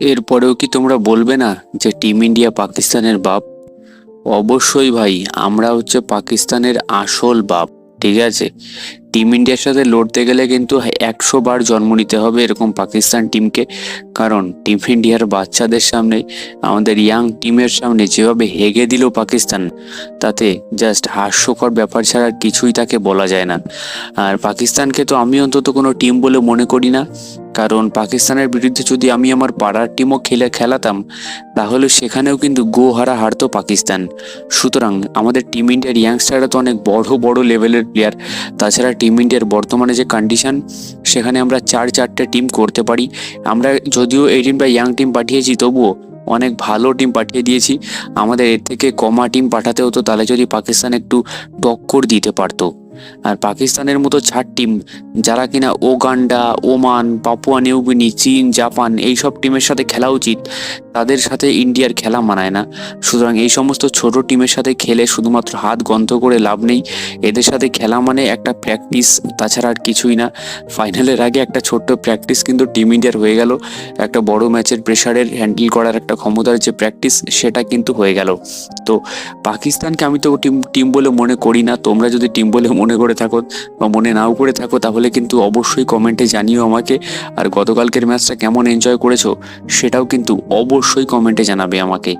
এরপরেও কি তোমরা বলবে না যে টিম ইন্ডিয়া পাকিস্তানের বাপ? অবশ্যই ভাই, আমরা হচ্ছে পাকিস্তানের আসল বাপ, ঠিক আছে? টিম ইন্ডিয়ার সাথে লড়তে গেলে কিন্তু একশো বার জন্ম নিতে হবে এরকম পাকিস্তান টিমকে। কারণ টিম ইন্ডিয়ার বাচ্চাদের সামনে, আমাদের ইয়াং টিমের সামনে যেভাবে হেগে দিল পাকিস্তান, তাতে জাস্ট হাস্যকর ব্যাপার ছাড়া কিছুই তাকে বলা যায় না। আর পাকিস্তানকে তো আমি অন্তত কোনো টিম বলে মনে করি না, কারণ পাকিস্তানের বিরুদ্ধে যদি আমি আমার পাড়ার টিমও খেলে খেলাতাম, তাহলে সেখানেও কিন্তু গো হারা হারতো পাকিস্তান। সুতরাং আমাদের টিম ইন্ডিয়ার ইয়াংস্টাররা তো অনেক বড় বড় লেভেলের প্লেয়ার তাছাড়া টিম ইন্ডিয়ার বর্তমানে যে কন্ডিশন সেখানে আমরা চার চারটে টিম করতে পারি। আমরা যদিও এই টিমটা ইয়াং টিম পাঠিয়েছি, তবুও অনেক ভালো টিম পাঠিয়ে দিয়েছি। আমাদের এর থেকে কমা টিম পাঠাতে হতো, তাহলে যদি পাকিস্তান একটু টক্কর দিতে পারতো। আর পাকিস্তানের মতো চার টিম যারা কিনা Uganda, Oman, Papua New Guinea, চীন, জাপান এই সব টিমের সাথে খেলা উচিত, তাদের সাথে ইন্ডিয়ার খেলা মানায় না। সুতরাং এই সমস্ত ছোট টিমের সাথে খেলে শুধুমাত্র হাত গন্ধ করে লাভ নেই, এদের সাথে খেলা মানে একটা প্র্যাকটিস তাছাড়া আর কিছুই না। ফাইনালের আগে একটা ছোট্ট প্র্যাকটিস কিন্তু টিম ইন্ডিয়ার হয়ে গেল, একটা বড় ম্যাচের প্রেশারের হ্যান্ডেল করার একটা ক্ষমতার যে প্র্যাকটিস সেটা কিন্তু হয়ে গেল। তো পাকিস্তানকে আমি তো টিম টিম বলে মনে করি না, তোমরা যদি টিম বলে মনে করে থাকো বা মনে নাও করে থাকো, তাহলে কিন্তু অবশ্যই কমেন্টে জানিও আমাকে। আর গতকালকের ম্যাচটা কেমন এনজয় করেছ, সেটাও কিন্তু অবশ্যই কমেন্টে জানাবে আমাকে।